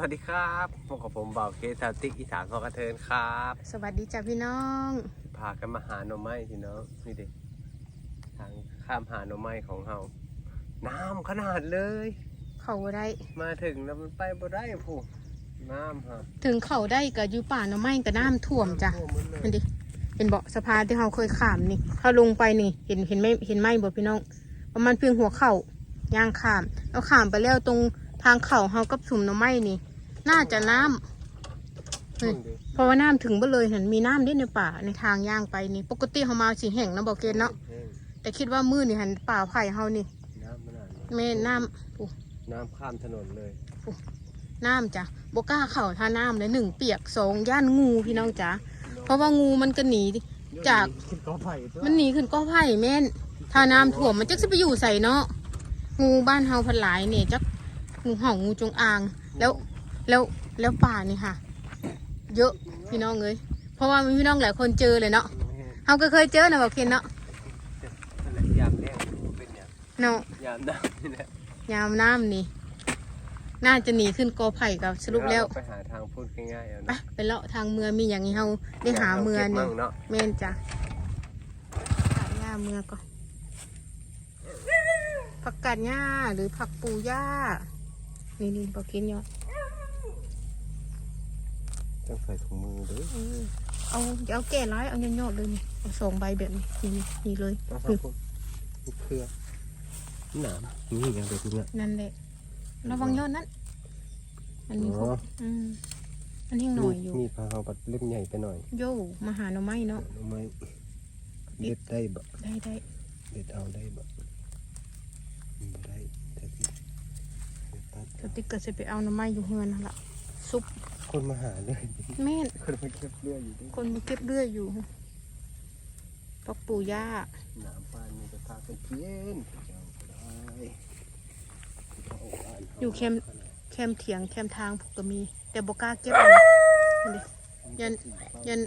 สวัสดีครับพบกับผมบ่าวเคสาวติ๊กอีสานพอกระเทินครับ สวัสดีจ้ะพี่น้องพากันมาหาหน่อไม้พี่น้องนี่เด็ทางข้ามหาหน่อไม้ของเฮาน้ำขนาดเลย เขาได้ มาถึงแล้วมันไปบ่ได้ผู้น้ำฮะถึงเขาได้ก็อยู่ป่าหน้ำไม้ก็น้ำท่วมจ้ะท่วมหมดเลยเห็นดิเห็นบอกสะพานที่เราเคยข้ามนี่เขาลงไปนี่ เห็นเห็นไหมเห็นไหมบอกพี่น้องประมาณเพียงหัวเข่าย่างข้าม แล้วข้ามไปแล้วตรงทางเข่าเฮากับสุ่มหน้ำไม้นี่ น่าจะน้ำเฮ้ยดิเพราะว่าน้ำถึงเบ่เลยเห็นมีน้ำด้วยในป่าในทางย่างไปนี่ ปกติเขามาสีแห้งนะบอกเกณฑ์เนาะแห้งแต่คิดว่ามือนี่หันป่าไผ่เฮานี่น้ำขนาดนี้แม่น้ำโอ้น้ำข้ามถนนเลยน้ำจ้ะบกล้าเข่าท่าน้ำเลยหนึ่งเปียกสองย่านงูพี่น้องจ๋าเพราะว่างูมันก็หนีจากขึ้นกอไผ่ตัวมันหนีขึ้นก็ไผ่แม่นท่าน้ำถ่วมมันจักจะไปอยู่ใส่เนาะงูบ้านเฮาพันหลายเนี่ยจักงูเห่างูจงอาง แล้ว แล้วแล้วป่านี่ค่ะ เยอะพี่น้องเลยเพราะว่ามีพี่น้องหลายคนเจอเลยเนาะเฮาก็เคยเจอนะบอกเคนเนาะนั่นแหละยามแรกเป็นอย่างเนาะยามน้ำนี่แหละยามน้ำนี่น่าจะหนีขึ้นกอไผ่กับสรุปแล้วไปหาทางพูดง่ายๆเอาไปนะไปเลาะทางเมืองมีอย่างนี้เฮาได้หาเมืองก็บนี่มั่งเนาะเมนจ้ะหาหญ้าเมืองก่อนผักกาดหญ้าหรือผักปูหญ้านี่นี่บอกกินยอด ต้องใส่ถุงมือด้วยเออเอาอย่าเอาแก่ร้ายเอายอดๆเลยนี่เอาสองใบแบบนี้นี่นี่นี่เลยต้องอืทำมพวกเครือหนามนี่อย่างเดียวกูเนี่ยนั่นแหละระวังยอดนั้นอันนี้อ๋ออืมอันนี้หน่อยอยู่มีพาเขาปัดเล่มใหญ่ไปหน่อยโย่มาหาหน่อไม้เนาะทำไมเด็ดได้บ่ได้ได้เด็ดเอาได้บ่บ่ได้แต่ที่เด็ดตัดสติ๊กเกอร์จะไปเอาหน่อไม้อยู่เฮือนนั่นละซุป คนมาหาเลยแม่นคนมาเก็บเลือดอยู่ด้วยคนมาเก็บเลื่อยอยู่ผักปูหญ้าหนามปานมีกระทาเป็นเพี้ยนเจ้าก็ได้เขาเอาบ้านเขาอยู่แคมป์แคมป์เถียงแคมป์ทางผูกก็มี แต่บกล้าเก็บเอาเห็นดิยันยัน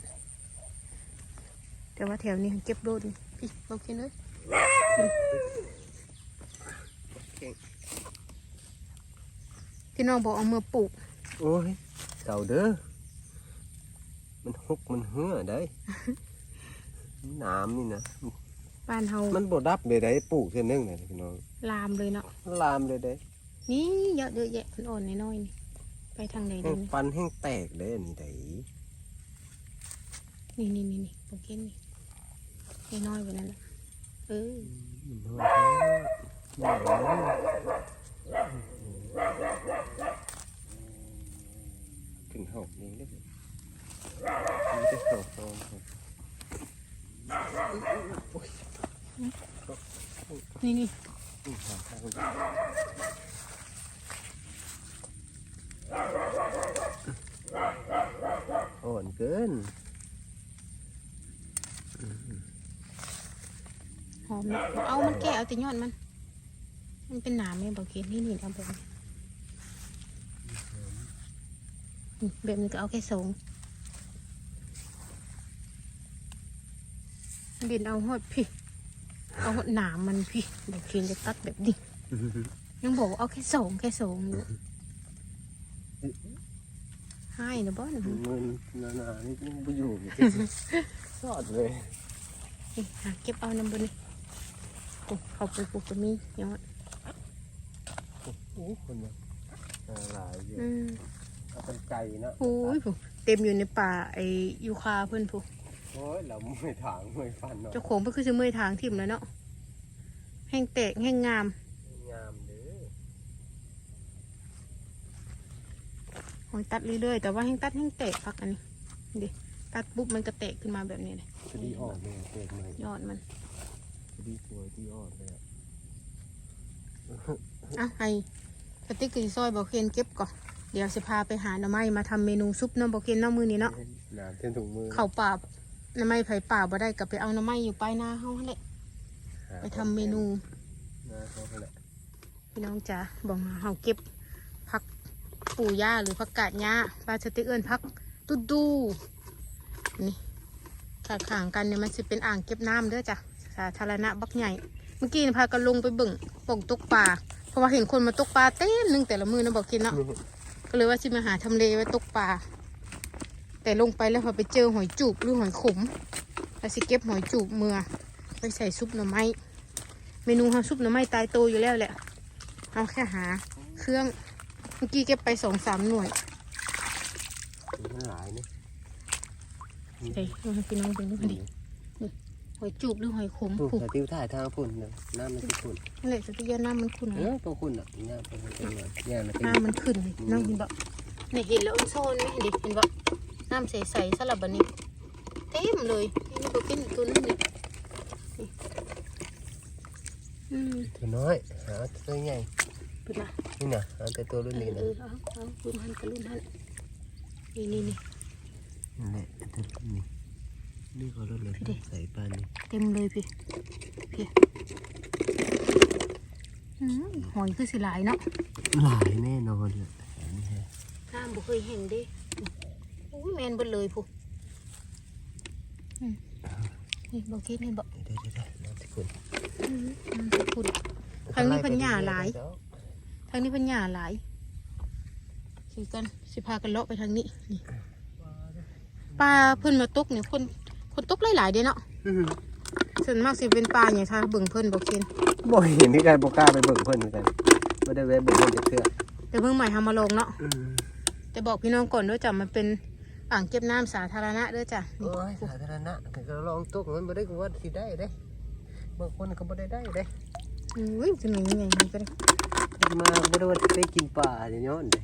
แต่ว่าแถวนี้เก็บโดนพี่บอกกินเลยพี่น้องบอกเอามือปลูก โอ้ยเก่าเด้อ มันหกมันเหื่อได้หนามนี่นะบ้านเฮามันบ่ดับเลยได้ปลูกเท่านึงเลยพี่น้องลามเลยเนาะลามเลยได้นี่เยอะเยอะแยะมันอ่อนน้อยๆนี่ไปทางไหนแห้ดีงนี่ฟันแห้งแตกเลยอันนี้ได้นี่นี่นี่นี่บอกกินนี่น้อยๆไปนั่นแหละเออมันน้อยแท้น้อย แล้วขึ้นหอกนี้ได้เลยมันจะหอกตอนครับนี่นี่อืมหาทางอ่อนเกินหอมเอามันแก่เอาแต่ยอดมัน มันเป็นหนามไหมบอกกินนี่นี่เอาแบบนี้อืม แบบนี้ก็เอาแค่สองบินเอาหอดพี่ เอาหอดหนามมันพี่เดี๋ยวเคียนจะตัดแบบนี้ยังบอกว่าเอาแค่สองแค่สองอยู่ให้นะบอสนะมันหนาๆนี่ยังไปอยู่อีกสอดเลยนี่หาเก็บเอาน้ำบนนี่โอ้เขาไปปลูกก็มียอดโอ้คนมาหลายอยู่อืม เอาเป็นไก่นะโอ้ยผู้เต็มอยู่ในป่าไอ้ยูคาเพื่อนผู้โอ้ยเราไม่ถางไม่ฟันเนาะเจ้าของเพื่อคือจะเมื่อยทางทิ่มแล้วเนาะแห้งแตกแห้งงาม งามเด้อหอยตัดเรื่อยๆแต่ว่าแห้งตัดแห้งแตกพักอันนี้ดิตัดปุ๊บมันก็แตกขึ้นมาแบบนี้เลยจะดีออกเลยเต็มเลยยอดมันจะดีสวยดีออกเลยอะอะให้สติ๊กเกอร์ซอยบอกเคนเก็บก่อน เดี๋ยวจะพาไปหาหน่อไม้มาทำเมนูซุปเน้ำบอกเคนเน้ำมือนี้เนาะหนาเต็มถุงมือเข่าป่าหน่อไม้ไผ่ป่าบ่ได้กับไปเอาหน่อไม้อยู่ปลายนาเฮาหั่นแหละหาไปทำเมนูหนาเขาแหละพี่น้องจ๋าบอกมาเฮาเก็บผักปูหญ้าหรือผักกาดหญ้าปลาสติกเอิญผักตุ๊ดดูนี่ข้างขางๆกันเนี่ยมันสิเป็นอ่างเก็บน้ำเด้อจ้ะสาธารณะบักใหญ่ เมื่อกี้นี่พากันลงไปเบิ่งป่องตกปลาเพราะว่าเห็นคนมาตกปลาเต็มหนึงแต่ละมือนะบอกกินเนาะ ก็เลยว่าสิมาหาทำเลไว้ตกปลาแต่ลงไปแล้วพอไปเจอหอยจูบหรือหอยขมแล้วสิเก็บหอยจูบเมือไปใส่ซุปหน่อไม้เมนูทำซุปหน่อไม้ตายโตวอยู่แล้วแหละเอาแค่หา เครื่องเมื่อกี้เก็บไปสองสามหน่วยมันหลายนี่เฮ้ยลองให้พี่น้องดูดูดิ หอยจูบหรือหอยขมถูกผูกแต่ติ้วถ่ายทางฝุ่นเนอะน้ำมันจะฝุ่นนั่นแหละสัตยาน้ำมันขุ่นเออต้องฝุ่นอะน้ำมันเป็นไงเนี่ยมันเป็นน้ำมันขึ้นเลยน้ำเห็นบ่เนี่ยเห็นแล้วอันโซนไหมเห็นดิเห็นบ่น้ำใสๆสลับบันนี้เต็มเลยนี่ก็กินอีกตัวนึงนี่นี่อืมตัวน้อยหาตัวใหญ่เป็นมานี่นะหาแต่ตัวรุ่นเอนี้อนะเออเอาเอารุ่นหันกับรุ่นหันนี่นี่นี่นั่นแหละตัวรุ่ นนี้นี่ก็รุ่นเลยพี่ดิใส่ปลานี่เต็มเลยพี่พี่อืมหอยคือสิหลายเนาะหลายแน่นอนเลยอันนี้ฮะน้ำบ่เคยเห็นเดิโอ้ยแมนเบิดเลยผู้อืมนี่บ่คิดนี่บ่เดี๋ยวเดี๋ยวเดี๋ยวน้ำที่ฝุ่นอืมน้ำสกุลทางนี้เพิ่นหญ้าหลายทางนี้เพิ่นหญ้าหลายสิกันสิพากันเลาะไปทางนี้นี่ปลาเพิ่นมาตกเนี่ยคน คนตกหลายๆเด้เนาะอื้อหือส่วนมากสิเป็นปลาอย่างทางเบิ่งเพิ่นบ่เคนบ่เห็นที่การบ่กล้าไปเบิ่งเพิ่นเหมือนกันบ่ได้แวะเบิ่งเพิ่นจะเชื่อแต่เพิ่งใหม่ทำมาลงเนาะอืมแต่บอกพี่น้องก่อนด้วยจ้ะมันเป็นอ่างเก็บน้ำสาธารณะเด้อจ้ะนี่โอ้ยสาธารณะก็ลองตกมันบ่ได้ก็ว่าสิได้เด้บางคนก็บ่ได้ได้เด้อุ้ยจะหนียังไงมันก็ได้มาบ่ได้ว่าสิได้กินปลาอย่างย้อนเด้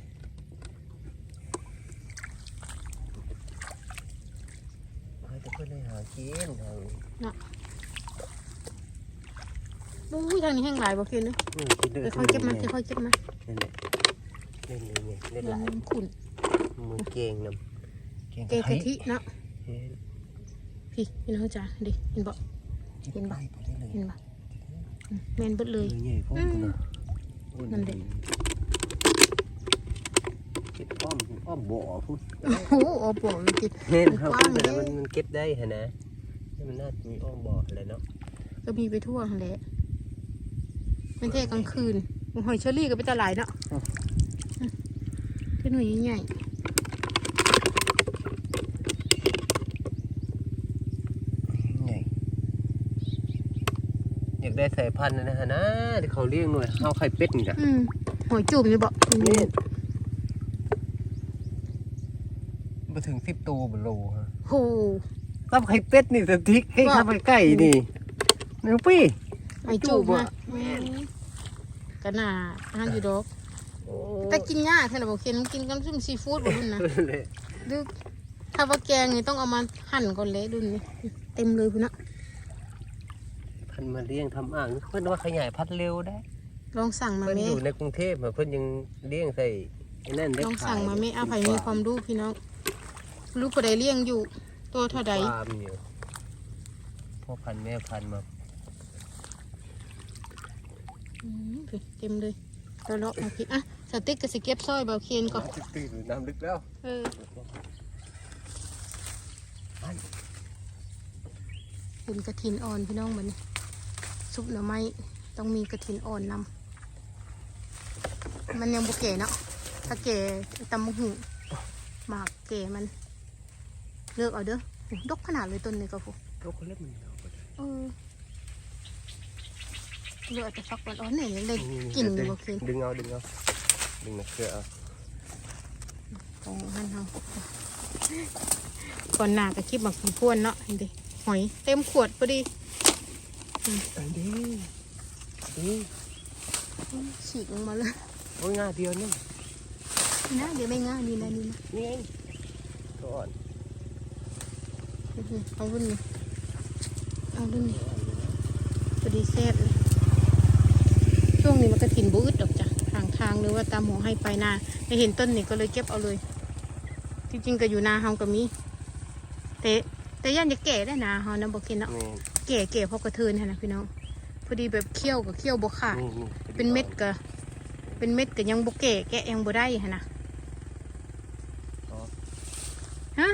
ให้แต่เพิ่นได้หากินทางนี้อุ้ยทางนี้แห้งหลายบ่เคนเนอะอืมกินด้ค่อยๆเก็บมันค่อยๆเก็บมันนั่นแหละเล่นเลยเนี่ยเล่นหลายมันขุ่นมือเกงนำเกกะทิเนาะเห็นพี่พี่น้องจ้ะดิเห็นบ่เห็นปะไปได้เลยเห็นบ่อืมแม่นเบิดเลยใหญ่พวกอืมนะนั่นเด็ก เก็บอ้อมอ้อมบ่อพุ่นโอ้โหโอ้โหมันกินเห็นมันเขากว้างพูดเด้แต่มันมันเก็บได้ฮะนะนี่มันน่าจะมีอ้อมบ่ออะไรเนาะก็มีไปทั่วหั่นแหละมันแค่กลางคืนหอยเชอรี่ก็ไปตลาดเนาะอืมเป็นหน่วยใหญ่ใหญ่อยากได้สายพันธุ์นะฮะนะที่เขาเลี้ยงหน่อยเอาไข่เป็ดนี่จ้ะๆอืมหอยจุ่มนี่บ่นี่ มาถึงสิบตัวบนโลฮะโหรับไข่เป็ดนี่สติ๊กให้ว่าทำไข่ไก่นี่หนึ่งปีหอยจุ่มจุ่มอะอะแม่นก็น่าอาหารอยู่ดอกโอ้แต่กินยากแท้ละบ่เคนมันกินกันซุ่มซีฟู้ดบ่รุ่นนะเลยดูถ้าว่าแกงนี่ต้องเอามาหั่นก่อนเลยรุ่นนี้เต็มเลยพุ่นนะพันธุ์มาเลี้ยงทำอ่างเพื่อนว่าขยายพันธุ์เร็วได้ ลองสั่งมาเพื่อนแม่อยู่ในกรุงเทพอะเพื่อนยังเลี้ยงใส่ไอ้นั่นได้ลองขายสั่งมาแม่อาภัยมีความรู้พี่น้อง ลูกผู้ใดเลี้ยงอยู่ ตัวเท่าใดฟาร์มอยู่พ่อพันธุ์แม่พันธุ์มาอืมเต็มเลยเราเลาะมาพี่อะสติ๊กกับสเก็บซอยเบาเคียนก่อนตื่นน้ำลึกแล้วเออเป็นกระถินอ่อนพี่น้องเหมือนซุปหน่อไม้ต้องมีกระถินอ่อนนำมันยังบุเก๋เนาะถ้าเก๋ตำมะหูหมากเก๋มัน เลือกเอาเด้อโอ้ดกขนาดเลยต้นนี้ก็ฟูเขาคนเล็กมันเอาไปเออเลือกแต่ฟักอ่อนๆเนี่ยยังได้กลิ่นอยู่บ่เค็นดึงเอาดึงเอาดึงนะเชื่อเอาของหันเฮาก่อนหน้าก็คลิปบักผีพวนเนาะเห็นดิหอยเต็มขวดพอดีอันนี้ดีฉีกลงมาเลยโอ้ยง่ายเดียวนี่นี่นะเดี๋ยวไม่ง่ายนี่นะนี่นะนี่เองก่อนอื้อหือ เอารุ่นนี้เอารุ่นนี้พอดีแซ่บเลยช่วงนี้มันก็ถิ่นบุอึดดอกจ้ะทางทางหรือว่าตามหัวให้ไปนาไม่เห็นต้นนี่ก็เลยเก็บเอาเลยจริงๆก็อยู่นาเฮาก็มีแต่แต่ย่านจะแก่ได้นาเฮานะบอกกินเนาะนี่แก่แก่เพราะกระเทินหั่นนะพี่น้องพอดีแบบเคี้ยวกับเคี้ยวบกขาดนี่นี่เป็นเม็ดก็เป็นเม็ดก็ยังบกแก่แกะยังบ่ได้หั่นนะฮะ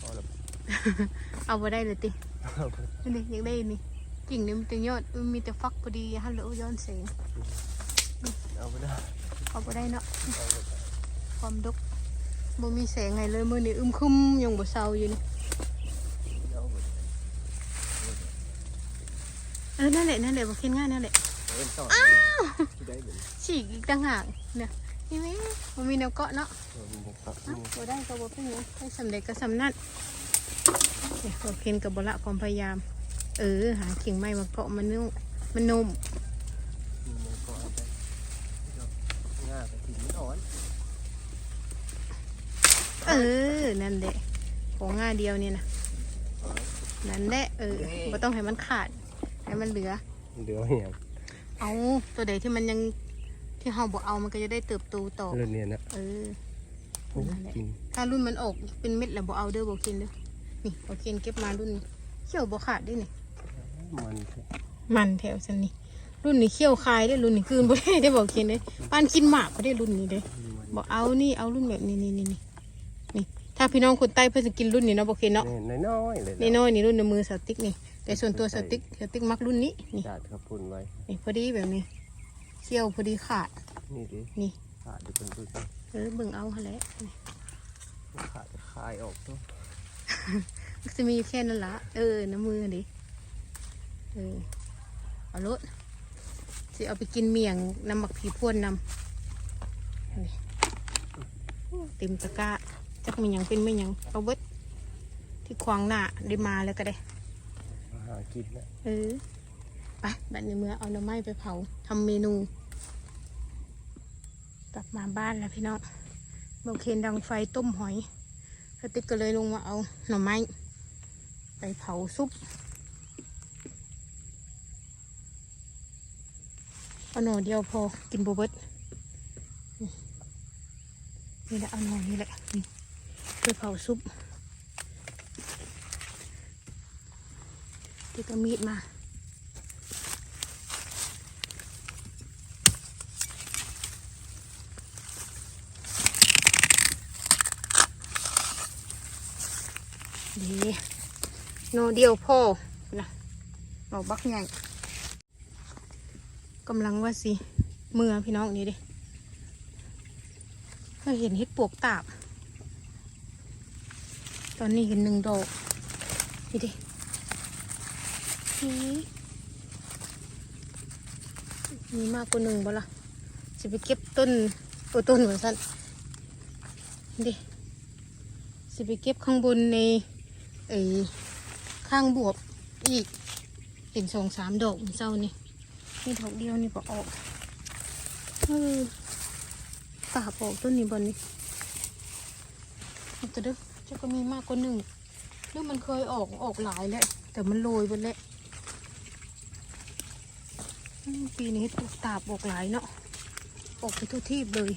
พอแล้ว เอาบ่ได้เลยตินี่อยากได้นี่กิ่งนี่มันจะยอดมันมีแต่ฟักพอดีฮัลโหลย้อนแสงเอาไปได้เอาบ่ได้เนาะเอาไปความดกบ่มีแสงไงเลยมื้อนี้อึมครึมยังบ่เซาอยู่นี่เอาหมดเออนั่นแหละนั่นแหละบ่กินง่ายนั่นแหละเล่นต่อที่ได้เหมือนฉีกอีกต่างหากเนี่ยนี่แม่บ่มีแนวเกาะเนาะเออมีนะครับอะบ่ได้ก็บ่เป็นหยังให้สำเร็จก็สำนั่น เนี่ยบ่กินกับ่ละความพยายาม เออ หากิ่งไม้มาเกาะมันนุ่มมันนุ่มเออ นั่นแหละของง่าเดียวเนี่ยนะนั่นแหละเออบ่ต้องให้มันขาด ให้มันเหลือเดี๋ยวเหี่ยเอาตัวใดที่มันยังที่เฮาบ่เอามันก็จะได้เติบโตต่อรื่องเนี้ยนะเออ ถ้ารุ่นมันออกเป็นเม็ดแล้วบ่เอาเด้อบ่กินเด้อ นี่บ่กินเก็บมารุ่นนี้เขี้ยวบ่ขาดเด้วยนี่มันมันแถวซันนี่รุ่นนี้เขี้ยวคายได้อรุ่นนี้คืนบ่ได้ได้บ่กินเด้อปานกินหมากบ่ได้รุ่นนี้เด้อมันบ่เอานี่เอารุ่นแบบนี้นี่นี่นี่นี่ถ้าพี่น้องคนใต้เพิ่นจะกินรุ่นนี้เนาะบ่กินเนาะเนี่ยน้อยๆเลยนี่น้อยนี่รุ่นในมือสติ๊กนี่แต่ส่วนตัวสติ๊กสติ๊กมักรุ่นนี้นี่จัดกระปุ่นไว้นี่พอดีแบบนี้เขี้ยวพอดีขาดนี่ดินี่ขาดดูเป็นดูสิเออเบิ่งเอาหั่นแหละนี่ขาดจะคายออกตัวมัน จะมีอยู่แค่นั้นละเออ น้ำมือดิเออเอารถสิเอาไปกินเมี่ยงน้ำหมักผีพ่วนนำนี่เต็มตะกร้าจักมีหยังเป็นไม่หยังเอาเบิดที่ควางหน้าได้มาแล้วก็ได้มาหากินนะเออไปบัดในเมื่อเอาหน่อไม้ไปเผาทำเมนู กลับมาบ้านแล้วพี่น้องเบาเคนดังไฟต้มหอยสติ๊กก็เลยลงมาเอาหน่อไม้ ไปเผาซุปเอาหน่อเดียวพอกินโบเบิดนี่นี่แหละเอาหน่อนี่แหละนี่ไปเผาซุปที่ก็มีดมาดี นเดียวพ่อนะเอาบักใหญ่กำลังว่าสิเมื่อพี่น้องนี่ดิก็เห็นเห็ดปวกตาบ ตอนนี้เห็นหนึ่งดอกนี่ดินี่มีมากกว่าหนึ่งบ่ละจะไปเก็บต้นโอ้ต้นเหมือนสั้นดิสิไปเก็บข้างบนในไอ้ ข้างบวบอีกเป็นสองสามดอกมันเศร้านี่นี่ดอกเดียวนี่ก็ออกเออตาบออกต้นนี้บนนี้เอาแต่เด้อเจ้าก็มีมากกว่าหนึ่งหรือมันเคยออกออกหลายแล้วแต่มันโรยไปแล้วอืมปีนี้ปลูกตาบออกหลายเนาะออกไปทั่วที่เลย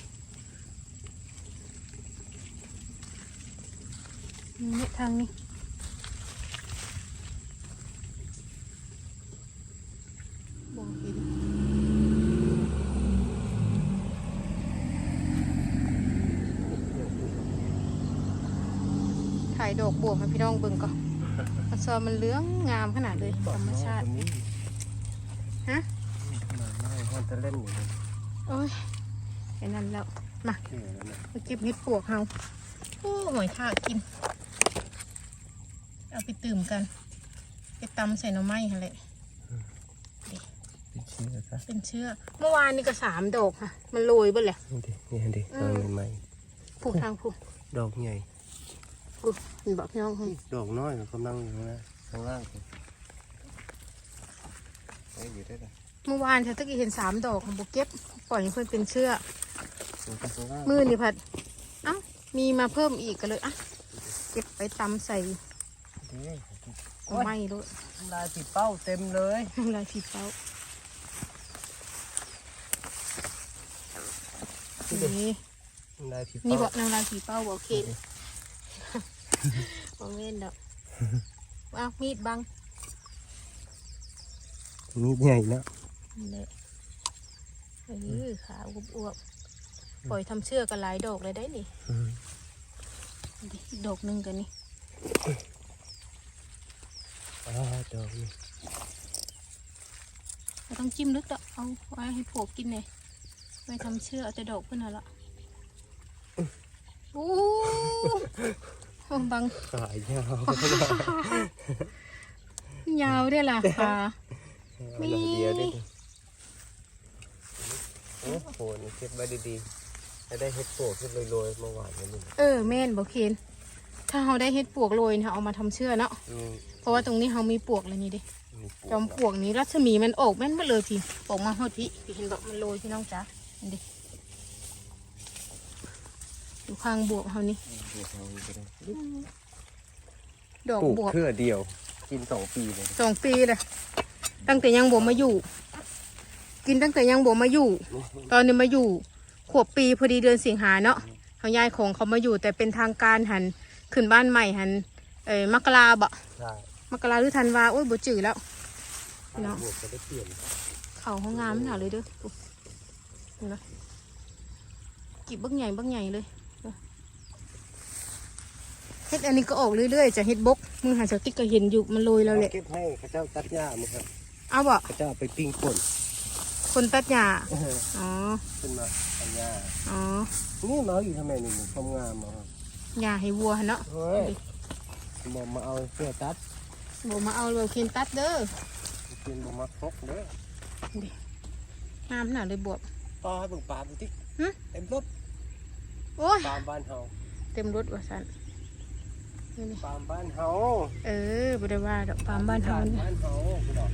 เนี่ยทางนี้มองเห็นถ่ายด อกบวบให้พี่น้องเบิ่งก่อนมันซอมันเหลื้องงามขนาดเลยธรรมชาติคนนี้ฮะมาไม่ให้จะเล่นอยู่เลยโอ้ยแค่นั้นแล้วมาเที่ยวแล้วนะมาเก็บเห็ดปวกเฮาโอ้หอยทากกิน เอาไปตื่มกัน ไปตำใส่หน่อไม้ค่ะเลยเป็นเชื้อซะเป็นเชื้อเมื่อวานนี่ก็สามดอกค่ะ มันโรยเบ่แหละนี่ดินี่ดิอืดอมกใหม่ผูกทางผูกๆดอกใหญ่ผู กเห็นบอกพี่น้องเฮ้ยดอกน้อยกำลังอยู่นะข้างล่างสิเอ้ยอยู่ได้ไหมเมื่อวานฉันตะกี้เห็นสามดอกของโบเก็บปล่อยให้เพื่อนเป็นเชื้ออยู่ข้างล่างมือนี่พัดเอ้ามีมาเพิ่มอีกก็เลยอะเก็บไปตำใส่ดีหน่อไม้ด้วยลายติดเป้าเต็มเลยลายผีเป้านี่ลายติดนี่เป้าบอกนางลายผีเป้าบอกเคน บอกเล่นดอกว้าวมีดบังมีดใหญ่นะนี่แหละเออขาวอวบๆปล่อยทำเชือกกันหลายดอกเลยได้นี่อืมดิอีกดอกหนึ่งกันนี่อ๋อดอกนี่ไม่ต้องจิ้มลึกดอกเอาไว้ให้พวกกินเลยไว้ทำเชือกเอาแต่ดอกเพื่อนน่ะละโอ้ โหบังขายาวยาวได้ล่ะค่ะเอาหน่อยเดียวได้ดิโอ้โหนี่เก็บไว้ดีๆจะได้เห็ดโผล่ขึ้นโรยๆเมื่อวานนี้เออแม่นบอกเคนถ้าเราได้เฮ็ดปวกโรยเนี่ยเอามาทำเชื่อเนาะอืมเพราะว่าตรงนี้เรามีปวกแล้วนี่ดิมีปลูกจอมปลวกนี้รัศมีมันออกแม่นหมดเลยพี่ออกมาหมดพี่พี่เห็นบอกมันโรยพี่น้องจ๋าเห็นดิ อยู่ข้างบวกเขานี่ปลูกเอาไปเลยดอกปลูกบวกเพื่อเดียว กินสองปีเลยสองปีเลยตั้งแต่ยังบวมาอยู่ กินตั้งแต่ยังบวมาอยู่ ตอนนี้มาอยู่ ขวบปีพอดีเดือนสิงหาเนาะเขาย้ายของเขามาอยู่แต่เป็นทางการหันขึ้นบ้านใหม่หันเอ้ยมกราบะใช่มกราหรือธันวาโอ้ยบ่จืดแล้วเนาะปลูกจะได้เปลี่ยนเขาห้องงามหนาเลยเด้อปุ๊บเห็นไหมกีบบักใหญ่บักใหญ่เลย เฮ็ดอันนี้ก็ออกเรื่อยๆจะเฮ็ดบกมือหาสติ๊กก็เห็นอยู่มันโรยแล้วแหละเก็บให้ข้าเจ้าตัดหญ้ามั้งครับเอาบ่ข้าเจ้าเอาไปปิ้งป่นคนตัดหญ้าอ๋อขึ้นมาตัดหญ้าอ๋อนี่มาเอาอยู่ทำไมนี่มันความงามเหรอหญ้าให้วัวหั่นเนาะเฮ้ยบอกมาเอาเสื้อตัดบ่มาเอาเลยเคนตัดเด้อกินบอกมาพกเด้องามหนาเลยบวบปลาเบิ่งปลาดูทิหึเต็มรถโอ้ยปลาบ้านเฮาเต็มรถว่าซั่นนี่นี่ ปลาบ้านเฮาเออบ่ได้ว่าดอกปามบ้านเฮานี่บ้านเฮาคุณดอก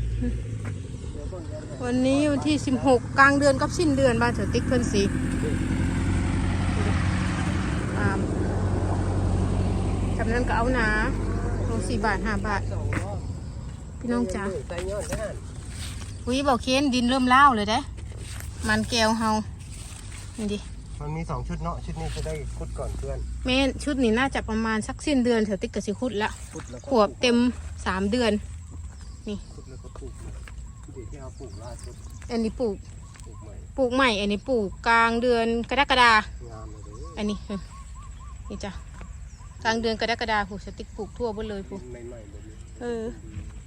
เดี๋ยวเบิ่งกันนะวันนี้วันที่ 16 กลางเดือนกับสิ้นเดือนบ้านเสติ๊กเพิ่นสีปาล์มจำนั้นก็เอาหนาลงสี่บาทห้าบาทสองรอบพี่น้องจ๋าใจย้อนแน่นอุ้ยบอกเค้นดินเริ่มเล่าวเลยเด้ มันแก้วเฮานี่ดิ มันมีสองชุดเนาะชุดนี้จะได้คุดก่อนเพื่อนแม่นชุดนี้น่าจะประมาณสักสิ้นเดือนเสติ๊กกสิคุดละคุดแล้วก็ขวบเต็มสามเดือน คุดแล้วก็ปลูกใหม่เดี๋ยวที่เอาปลูกล่าสุดอันนี้ปลูกปลูกใหม่ปลูกใหม่ อันนี้ปลูกกลางเดือนกรกฎา งามเลยเด้ออันนี้อืมนี่จ้ะกลางเดือนกรกฎาผูกสติ๊กปลูกทั่วหมดเลยผูกใหม่ๆแบบนี้เออ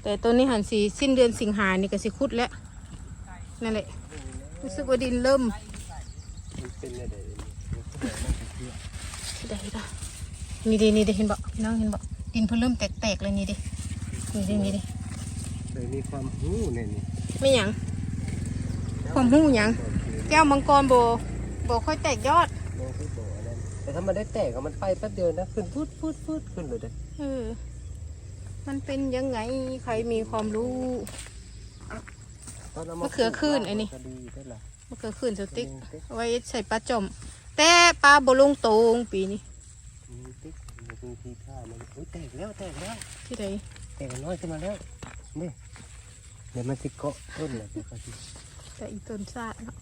แต่ต้นนี้หันสีสิ้นเดือนสิงหานี่ก็สิคุดแล้วนั่นแหละรู้สึกว่าดินเริ่ม มันเป็นอะไรเดี๋ยวนี้ได้ละนี่ดินี่ดิเห็นบอกพี่น้องเห็นบอกดินเพิ่งเริ่มแตกๆเลยนี่ดินี่ดินี่ดิเลยมีความหูเนี่ยนี่ไม่หยังความหูหยังแก้วมังกรโบโบค่อยแตกยอดน้องที่บอกอันนั้นแต่ถ้ามันได้แตกอะมันไปแป๊บเดียวนะขึ้นพูดพูดพูดขึ้นเลยเด้อเออมันเป็นยังไงใครมีความรู้ตอนเอามะเขือขึ้นไอ้นี่ก็ดีได้ละ มันก็ขึ้นสติ๊กเอาไว้ใส่ปลาจอมแต่ปลาบลงโตงปีนี้มีติ๊กมีทีท่ามันอุ้ยแตกแล้วแตกแล้วที่ใดแตกน้อยขึ้นมาแล้วนี่เดี๋ยวมันสิเกาะต้นเลยเดี๋ยวก็สิแต่อีต้นซาดเนาะ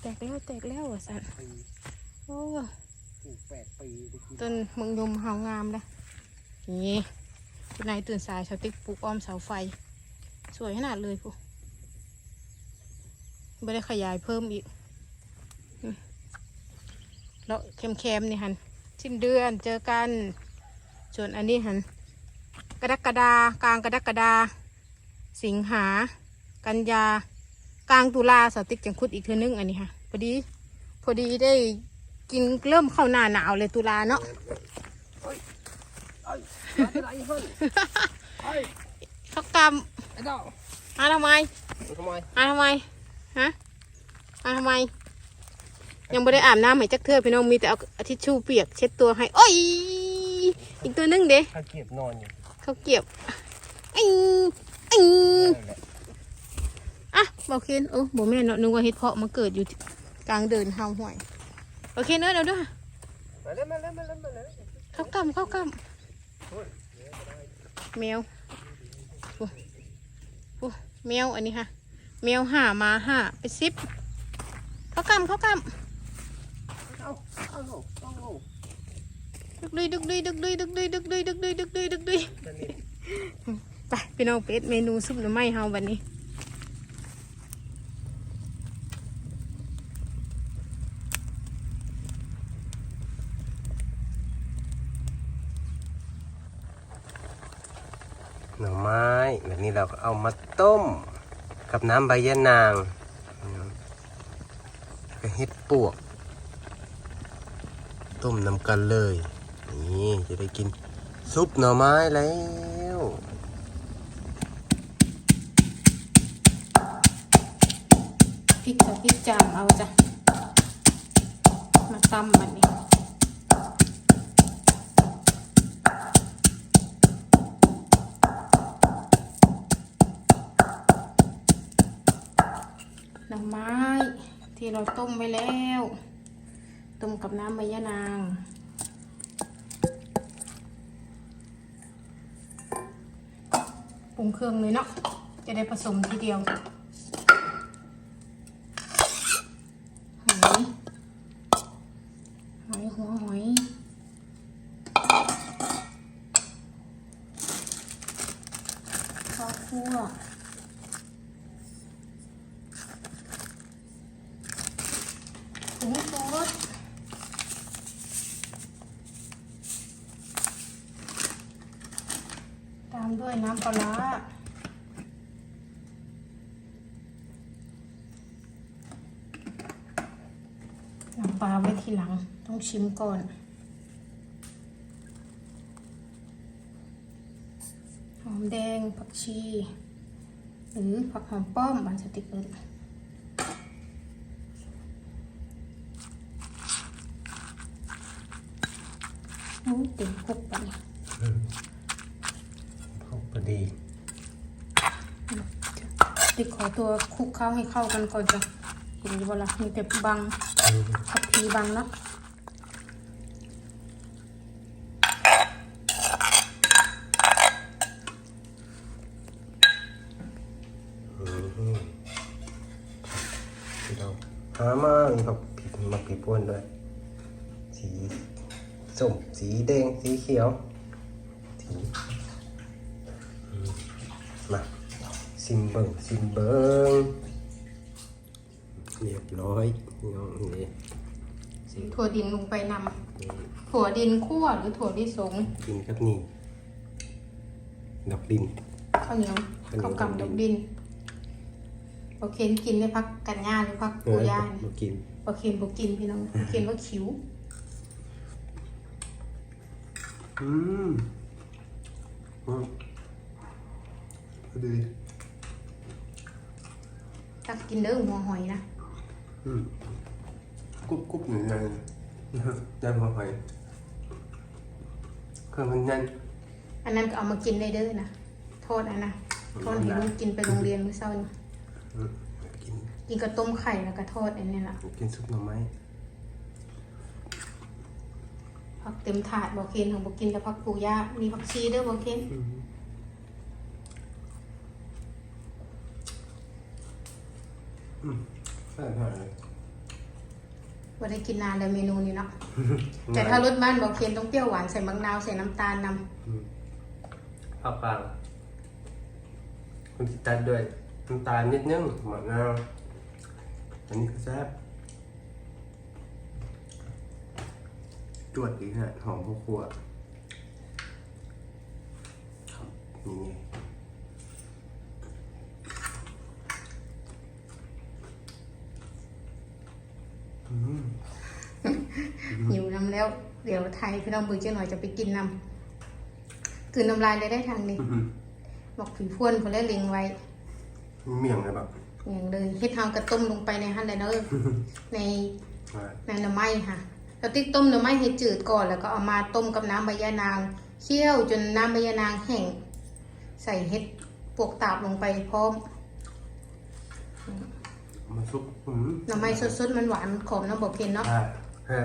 แตกแล้วแตกแล้วอะสันปีโอ้ปลูกแปดปีไปกินต้นมังยมหาวงามเลยนี่คุณนายตื่นสายชาวติ๊กปลูกอ้อมเสาไฟ สวยขนาดเลยพวก ไม่ได้ขยายเพิ่มอีกอืมแล้วเค็มๆนี่ฮันสิ้นเดือนเจอกัน ส่วนอันนี้ฮันกรกฎากลางกรกฎาสิงหา กันยากลางตุลาสาวติ๊กจังคุดอีกเทือนึงอันนี้ค่ะพอดี พอดีได้กินเริ่มเข้าหน้าหนาวเลยตุลาเนาะไอ้อะไรหุ่นไอ้เขากไอ้ดอกำมาทำไมทำไมมาทำไม ฮะมาทำไม ยังไม่ได้อาบน้ำให้จักเทื่อพี่น้องมีแต่เอาเอาทิชชู่เปียกเช็ดตัวให้โอ้ยอีกตัวหนึงเด้ข้าเกียบนอนอยู่เขาเก็บอิงอิงนั่นแหละอะบอกเคนโอ้บอกแม่นเนาะนึกว่าเฮ็ดเพาะมาเกิดอยู่ที่กลางเดินเฮาห่วยโอเคเนอะเดี๋ยวด้วยมาแล้วมาแล้วมาแล้วมาแล้วเข้ากำเข้ากำแมวโอ้โอ้แมวอันนี้ค่ะ แมวห่ามาห่าไปซิปเขากำเขากำดึกดุยดึกดุยดึกดุยดึกดุยดึกดุยดึกดุยดึกดุยดึกดุยไปพี่น้องเป็ดเมนูซุปหน่อไม้เฮาวันนี้หน่อไม้แบบนี้เราก็เอามาต้ม กับน้ำใบยะนางก็เฮ็ดปวก ต้มน้ำกันเลย นี่จะได้กินซุปหน่อไม้แล้วพริกกับพริกจามเอาจ้ะ มาตำมันนี่ น่อไม้ที่เราต้มไว้แล้ว ต้มกับน้ำใบยะนางปรุงเครื่องเลยเนาะจะได้ผสมทีเดียวหอยหอยหัวหอยข้าวคั่วผงชูรสตามด้วยน้ำ ปลาร้าน้ำปลาไว้ทีหลัง ต้องชิมก่อน หอมแดงผักชี หรือผักหอมป้อมบานสติกเกอร์นู้เต็มคุกไปเนี่ย พอพอดี ติดขอตัวคลุกเข้าให้เข้ากันก่อนจ้ะเห็นอยู่บ่ล่ะมีแต่บังผักพีบังเนาะที่เราหามามีผักผิดมาผิดป้วนด้วย สีส้มสีแดงสีเขียวสีอืมมา ซิมเบิงซิมเบิงเรียบร้อยนี่น้องนี่สิถั่วดินลงไปนำถั่วดินคั่วหรือถั่วลิสงกินกับนี่ดอกดินข้าวเหนียวข้าวเหนียวข้าวกำดอกดินโอเคนกินได้พักกันย่าหรือพักเอปูอย่ามากินโอเคนบอกกินพี่น้องโอเคนว่าขิวอืมอืมพอดี ตักกินเด้อหัวหอยนะอืมกรุบกรุบหนึ่งยังได้พอไปเครื่องมันยันอันนั้นก็เอามากินได้เด้อนะโทษอันนะโทษให้ลูกกินไปโรงเรียนมื้อเช้านี่อืมกินกินกับต้มไข่แล้วก็ทอดอันนี้ล่ะกินซุปหน่อไม้ผักเต็มถาดบอกเคนของบอกกินแต่ผักปูย่ามีผักชีเด้อบอกเคนอืม มใช่ใช่เลยว่าได้กินนานแล้วเมนูนี้เนาะ แต่ถ้ารสบ้านบอกเคนต้องเปรี้ยวหวานใส่มะนาวใส่น้ำตาลนำอืมข้าวเปล่าคุณติดตัดด้วยน้ำตาลนิดนึงมะนาวอันนี้ก็แซ่บจวดอีกฮะหอมข้าวคั่วครับนี่ไง หิวน้ำแล้ว เดี๋ยวไทยพี่น้องมือเจ้าหน่อยจะไปกินน้ำคืนน้ำลายเลยได้ทางนี้อื้อหือบอกผีพวนคนแรกเล็งไว้เมี่ยงเลยแบบอย่างเลยเฮ็ดเฮากระต้มลงไปในหั่นเลยเนาะเออในว่าในหน่อไม้ค่ะเราติ๊กต้มหน่อไม้ให้จืดก่อนแล้วก็เอามาต้มกับน้ำใบยะนางเคี่ยวจนน้ำใบยะนางแห้งใส่เห็ดปวกตาบลงไปพร้อม มาซุปอืมหน่อไม้สดๆมันหวานขมน้ำบอกเค็นเนาะ ใช่ใช่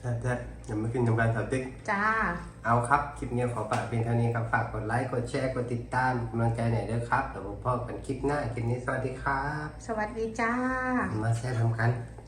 ใช่ใช่อย่ามากินน้ำลายสาวติ๊ก จ้า เอาครับ คลิปนี้ขอฝากเพียงเท่านี้ครับ ฝากกดไลค์ กดแชร์ กดติดตามกำลังใจหน่อยด้วยครับ เดี๋ยวผมพบกันคลิปหน้า คลิปนี้สวัสดีครับ สวัสดีจ้า มาแชร์ทำกันจ